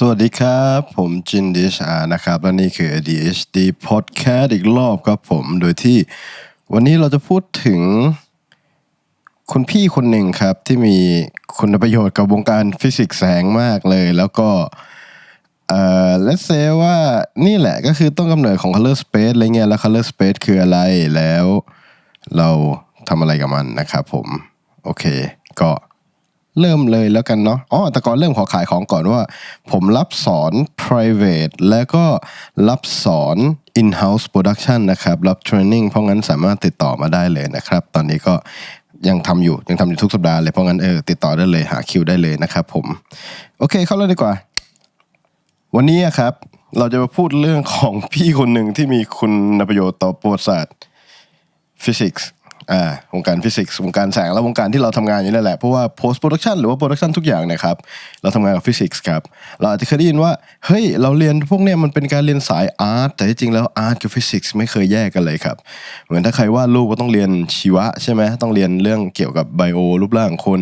สวัสดีครับ ผมจินดิชอานะครับ และนี่คือ ADHD Podcast อีกรอบครับผม โดยที่วันนี้เราจะพูดถึงคุณพี่คนหนึ่งครับ ที่มีคุณประโยชน์กับวงการฟิสิกส์แสงมากเลย แล้วก็เอ่อ let's say ว่านี่แหละก็คือต้นกำเนิดของ color space อะไรเงี้ยแล้ว color space คืออะไรแล้วเราทำอะไรกับมันนะครับผม โอเค ก็ เริ่มเลยแล้วกันเนาะอ๋อแต่ก่อนเริ่มขอขายของก่อนว่า ผมรับสอน private แล้วก็รับสอน in-house production นะครับ รับ training เพราะงั้นสามารถติดต่อมาได้เลยนะครับ ตอนนี้ก็ยังทำอยู่ยังทำอยู่ทุกสัปดาห์เลยเพราะงั้นเออติดต่อได้เลยหาคิวได้เลยนะครับผม โอเคเข้าเลยดีกว่า วันนี้ครับ เราจะมาพูดเรื่องของพี่คนหนึ่งที่มีคุณประโยชน์ต่อประวัติศาสตร์ฟิสิกส์ อ่าวงการฟิสิกส์วงการแสงและวงการที่เราทำงานอยู่นั่นแหละเพราะว่า post production หรือว่า production ทุกอย่างเนะครับเราทำงานกับฟิสิกส์ครับเราอาจจะเคยได้ยินว่าเฮ้ยเราเรียนพวกเนี้ยมันเป็นการเรียนสายอาร์ตแต่ที่จริงแล้วอาร์ตกับฟิสิกส์ไม่เคยแยกกันเลยครับเหมือนถ้าใครวาดรูปก็ต้องเรียนชีวะใช่ไหมต้องเรียนเรื่องเกี่ยวกับไบโอรูปร่างคน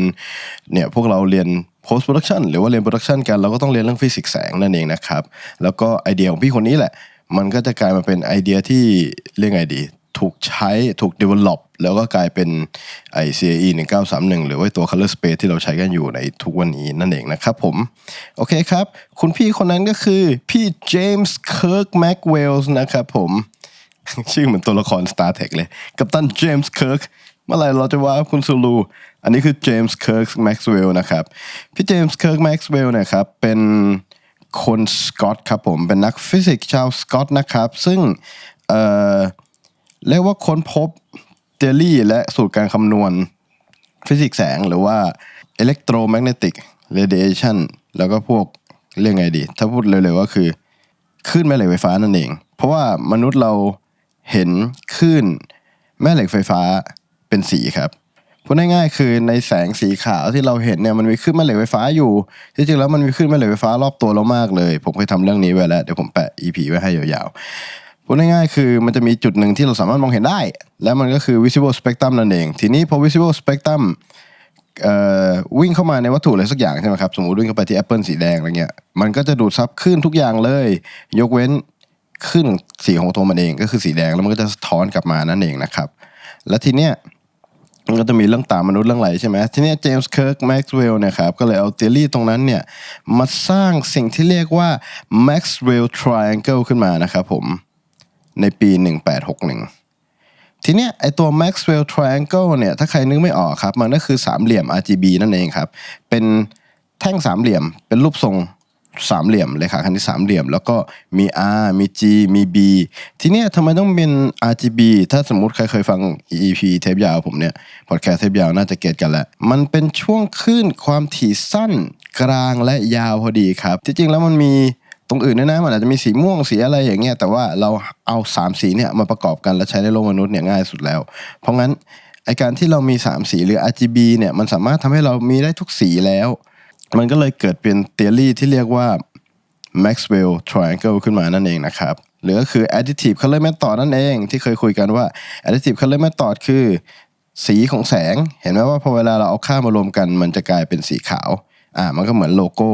เนี่ยพวกเราเรียน post production หรือว่าเรียน production กันเราก็ต้องเรียนเรื่องฟิสิกส์แสงนั่นเองนะครับแล้วก็ไอเดียของพี่คนนี้แหละ มันก็จะกลายมาเป็นไอเดียที่เรียกไงดี ถูกใช้ถูก develop แล้วก็กลายเป็นไอ CAE 1931 หรือว่าตัว color space ที่เราใช้กันอยู่ในทุกวันนี้นั่นเองนะครับผม โอเคครับ คุณพี่คนนั้นก็คือพี่เจมส์เคิร์กแม็กเวลส์นะครับผม ชื่อเหมือนตัวละคร Star Trek เลย กัปตันเจมส์เคิร์กเมื่อไหร่เราจะว่าคุณซูลูอันนี้คือเจมส์เคิร์กแม็กซ์เวลล์นะครับ พี่เจมส์เคิร์กแม็กซ์เวลล์นี่ยครับ เป็นคนสกอตครับผม เป็นนักฟิสิกส์ชาวสกอตนะครับ ซึ่งเอ่อ เรียกว่าค้นพบเทอรี่และสูตรการคำนวณ ฟิสิกส์แสงหรือว่า electromagnetic radiation แล้วก็พวกเรียกไงดี ถ้าพูดเร็วๆก็คือคลื่นแม่เหล็กไฟฟ้านั่นเอง เพราะว่ามนุษย์เราเห็นคลื่นแม่เหล็กไฟฟ้าเป็นสีครับพูดง่ายๆคือในแสงสีขาวที่เราเห็นเนี่ยมันมีคลื่นแม่เหล็กไฟฟ้าอยู่ที่จริงแล้วมันมีคลื่นแม่เหล็กไฟฟ้ารอบตัวเรามากเลย ผมเคยทำเรื่องนี้ไว้แล้วเดี๋ยวผมแปะ EP ไว้ให้ยาวๆ พูดง่ายๆคือมันจะมีจุดหนึ่งที่เราสามารถมองเห็นได้ แล้วมันก็คือ visible spectrum นั่นเอง ทีนี้พอ visible spectrum วิ่งเข้ามาในวัตถุอะไรสักอย่างใช่ไหมครับ สมมติวิ่งเข้าไปที่แอปเปิลสีแดงอะไรเงี้ยมันก็จะดูดซับคลื่นทุกอย่างเลย ยกเว้นคลื่นสีของตัวมันเองก็คือสีแดงแล้วมันก็จะสะท้อนกลับมานั่นเองนะครับ และทีเนี้ยมันก็จะมีเรื่องตามมนุษย์เรื่องอะไรใช่ไหมทีเนี้เจมส์เคิร์กแม็กซ์เวลล์เนี่ยครับก็เลยเอาเทฤษฎีตรงนั้นเนี่ยมาสร้างสิ่งที่เรียกว่า Maxwell Triangle ขึ้นมานะครับผม ในปี 1861 ทีเนี้ยไอตัว Maxwell Triangle เนี่ยถ้าใครนึกไม่ออกครับ มันก็คือสามเหลี่ยม RGB นั่นเองครับ เป็นแท่งสามเหลี่ยม เป็นรูปทรงสามเหลี่ยมเลขาคณิตสามเหลี่ยม แล้วก็มี R มี G มี B ทีเนี้ยทำไมต้องเป็น RGB ถ้าสมมติใครเคยฟัง EP เทปยาวผมเนี่ยพอดแคสต์เทปยาวน่าจะเก็ตกันแหล้วมันเป็นช่วงคลื่นความถี่สั้นกลางและยาวพอดีครับ ที่จริงแล้วมันมี ตรงอื่นด้วยนะมันอาจจะมีสีม่วงสีอะไรอย่างเงี้ยแต่ว่าเราเอาสามสีเนี่ยมาประกอบกันแล้วใช้ในโลกมนุษย์เนี่ยง่ายสุดแล้ว เพราะงั้นไอการที่เรามีสามสีหรือ RGB เนี่ยมันสามารถทำให้เรามีได้ทุกสีแล้ว มันก็เลยเกิดเป็นเทอรี่ที่เรียกว่า Maxwell Triangle ขึ้นมานั่นเองนะครับหรือก็คือ additive color method นั่นเองที่เคยคุยกันว่า additive color method คือ สีของแสง เห็นไหมว่าพอเวลาเราเอาค่ามารวมกัน มันจะกลายเป็นสีขาวอ่ามันก็เหมือนโลโก้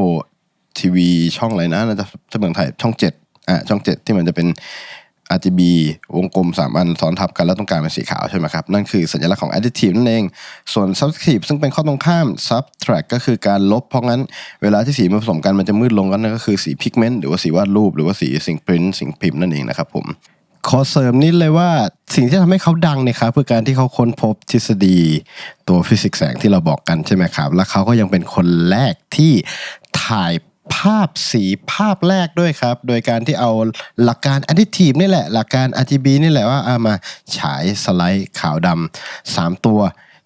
ทีวีช่องอะไรนะน่าจะถ้าเมืองไทยช่องเจ็ดอ่าช่องเจ็ดที่มันจะเป็น RGB วงกลม 3 อันซ้อนทับกันแล้วตรงกลางเป็นสีขาวใช่ไหมครับ นั่นคือสัญลักษณ์ของ additive นั่นเอง ส่วน subtractive ซึ่งเป็นข้อตรงข้าม subtract ก็คือการลบ เพราะงั้นเวลาที่สีมาผสมกันมันจะมืดลงก็นั่นก็คือสี pigment หรือว่าสีวาดรูป หรือว่าสีสิ่งพิมพ์สิ่งพิมพ์นั่นเองนะครับผมขอเสริมนิดเลยว่าสิ่งที่ทำให้เขาดังเนี่ยครับคือการที่เขาค้นพบทฤษฎีตัวฟิสิกส์แสงที่เราบอกกันใช่ไหมครับ แล้วเขาก็ยังเป็นคนแรกที่ถ่าย ภาพสีภาพแรกด้วยครับ โดยการที่เอาหลักการ additive นี่แหละ หลักการ RGB นี่แหละว่าเอามาฉายสไลด์ขาวดำสามตัว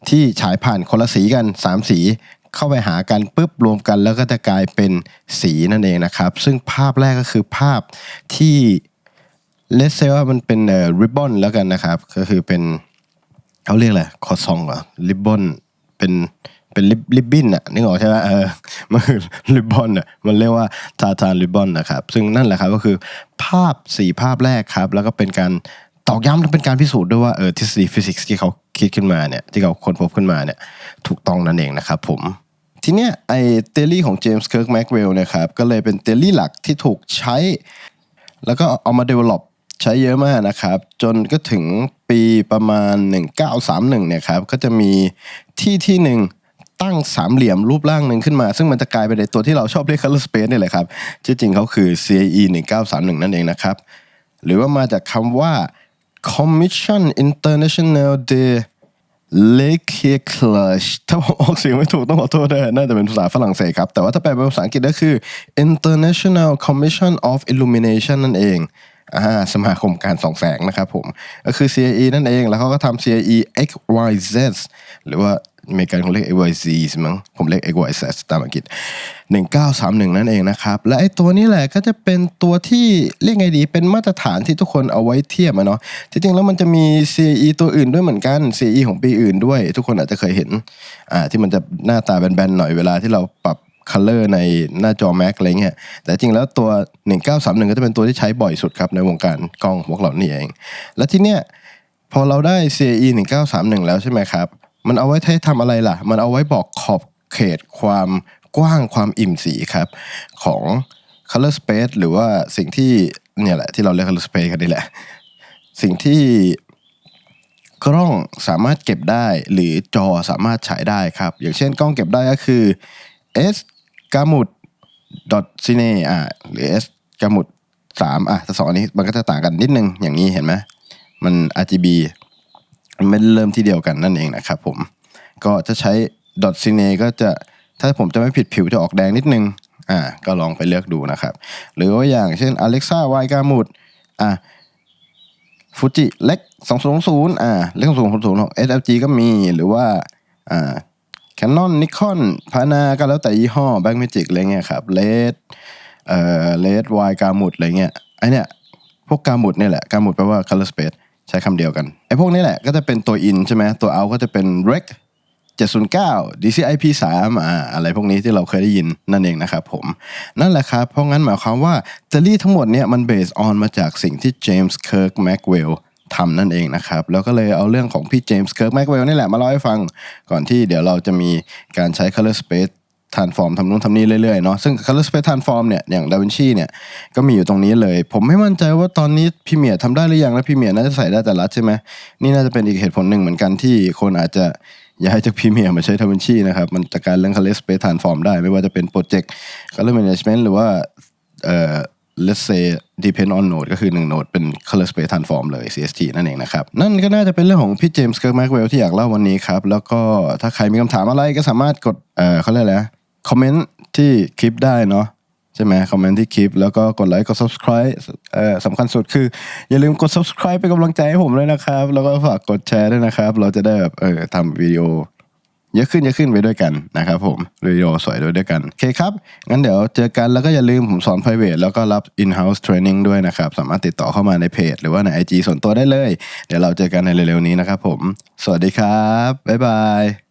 ที่ฉายผ่านคนละสีกันสามสีเข้าไปหากันปุ๊บรวมกันแล้วก็จะกลายเป็นสีนั่นเองนะครับ ซึ่งภาพแรกก็คือภาพที่เลสเซว่ามันเป็นเอ่อริบบอนแล้วกันนะครับ ก็คือเป็นเขาเรียกอะไรคอซองเหรอริบบอนเป็น เป็นริบริบบิ้นอะนึกออกใช่ไหมเออมันคือริบบอนอะมันเรียกว่าทาทานริบบอนนะครับ ซึ่งนั่นแหละครับก็คือภาพสี่ภาพแรกครับ แล้วก็เป็นการตอกย้ำและเป็นการพิสูจน์ด้วยว่าเออทฤษฎีฟิสิกส์ที่เขาคิดขึ้นมาเนี่ยที่เขาค้นพบขึ้นมาเนี่ยถูกต้องนั่นเองนะครับผมทีเนี้ยไอเทอรี่ของเจมส์เคิร์กแม็กเวลนะครับก็เลยเป็นเทอรี่หลักที่ถูกใช้ แล้วก็เอามา develop ใช้เยอะมากนะครับ จนก็ถึงปีประมาณ 1931เนี่ยครับก็จะมีที่ที่หนึ่ง ตั้งสามเหลี่ยมรูปร่างหนึ่งขึ้นมา ซึ่งมันจะกลายเป็นในตัวที่เราชอบเรียก color space นี่แหละครับที่จริงเขาคือ CAE 1931 นั่นเองนะครับ หรือว่ามาจากคำว่า Commission International de l e c l a g e ถ้าผมออกเสียงไม่ถูกต้องขอโทษด้วยน่าจะเป็นภาษาฝรั่งเศสครับ แต่ว่าถ้าแปลเป็นภาษาอังกฤษก็คือ International Commission of Illumination นั่นเองอ่าสมาคมการส่องแสงนะครับผม ก็คือ CIE นั่นเอง แล้วเขาก็ทำ CIE XYZ หรือว่า อเมริกันเขาเรียก XYZ มั้งผมเรียก XYZ ตามอังกฤษ 1931 นั่นเองนะครับ และไอตัวนี้แหละก็จะเป็นตัวที่เรียกไงดี เป็นมาตรฐานที่ทุกคนเอาไว้เทียบอะเนาะที่จริงแล้วมันจะมี CE ตัวอื่นด้วยเหมือนกัน CE ของปีอื่นด้วย ทุกคนอาจจะเคยเห็นอ่าที่มันจะหน้าตาแบนๆหน่อยเวลาที่เราปรับคัลเลอร์ในหน้าจอ Mac อะไรเงี้ย แต่จริงแล้วตัว 1931 ก็จะเป็นตัวที่ใช้บ่อยสุดครับ ในวงการกล้องพวกเรานี่เอง และที่เนี้ยพอเราได้ CAE 1931 แล้วใช่ไหมครับ มันเอาไว้ให้ทำอะไรล่ะ มันเอาไว้บอกขอบเขตความกว้างความอิ่มสีครับ ของ color space หรือว่าสิ่งที่เนี่ยแหละที่เราเรียก color space กันนี่แหละ สิ่งที่กล้องสามารถเก็บได้หรือจอสามารถฉายได้ครับ อย่างเช่นกล้องเก็บได้ก็คือ s กามุด cine อ่าหรือ s กามุด3อะสองอันนี้มันก็จะต่างกันนิดนึงอย่างนี้เห็นไหมมัน RGB ไม่ได้เริ่มที่เดียวกันนั่นเองนะครับผมก็จะใช้ cine ก็จะถ้าผมจะไม่ผิดผิวจะออกแดงนิดนึงอ่าก็ลองไปเลือกดูนะครับ หรือว่าอย่างเช่น Alexa Y กามุดอะฟูจิเล็ก200อ่าเล็ก200ของ SLG ก็มีหรือว่าอ่า Canon Nikon พานาก็แล้วแต่ยี่ห้อ Black Magic อะไรเงี้ยครับ LED เอ่อ LED Y กามุดอะไรเงี้ยไอเนี้ยพวกกามุดเนี่ยแหละกามุดแปลว่า color space ใช้คำเดียวกันไอพวกนี้แหละก็จะเป็นตัว in ใช่ไหมตัว out ก็จะเป็น rec 709 DCI P3 อ่าอะไรพวกนี้ที่เราเคยได้ยินนั่นเองนะครับผม นั่นแหละครับ เพราะงั้นหมายความว่าเทอรี่ทั้งหมดเนี่ยมันเบสออนมาจากสิ่งที่เจมส์เคิร์กแม็กเวลทำนั่นเองนะครับ แล้วก็เลยเอาเรื่องของพี่เจมส์เคิร์กแม็กเวลนี่แหละมาเล่าให้ฟัง ก่อนที่เดี๋ยวเราจะมีการใช้ color space transform ทำนู่นทำนี่เรื่อยๆเนาะซึ่ง color space transform เนี่ยอย่างดาวินชีเนี่ยก็มีอยู่ตรงนี้เลย ผมไม่มั่นใจว่าตอนนี้พี่เมียทำได้หรือยังและพี่เมียน่าจะใส่ได้แต่รัดใช่ไหมนี่น่าจะเป็นอีกเหตุผลหนึ่งเหมือนกันที่คนอาจจะย้ายจากพรีเมียร์มาใช้ทวินชีนะครับ มันจัดการเรื่อง color space transform ได้ ไม่ว่าจะเป็นโปรเจกต์ color management หรือว่าเอ่อ let's say depend on node ก็คือ 1 node เป็น color space transform เลย CST นั่นเองนะครับ นั่นก็น่าจะเป็นเรื่องของพี่เจมส์เคิร์กแม็กเวลที่อยากเล่าวันนี้ครับ แล้วก็ถ้าใครมีคำถามอะไรก็สามารถกดเอ่อเขาเรียกอะไร คอมเมนต์ที่คลิปได้เนาะใช่ไหมคอมเมนต์ที่คลิป แล้วก็กดไลค์กด subscribe เอ่อสำคัญสุดคือ อย่าลืมกด subscribe เป็นกำลังใจให้ผมเลยนะครับ แล้วก็ฝากกดแชร์ด้วยนะครับ เราจะได้แบบเออทำวิดีโอเยอะขึ้นเยอะขึ้นไปด้วยกันนะครับผมวิดีโอสวยด้วยด้วยกัน โอเคครับ งั้นเดี๋ยวเจอกันแล้วก็อย่าลืมผมสอน private แล้วก็รับ in-house training ด้วยนะครับ สามารถติดต่อเข้ามาในเพจ หรือว่าใน IG ส่วนตัวได้เลย เดี๋ยวเราเจอกันในเร็วๆนี้นะครับผม สวัสดีครับ บ๊ายบาย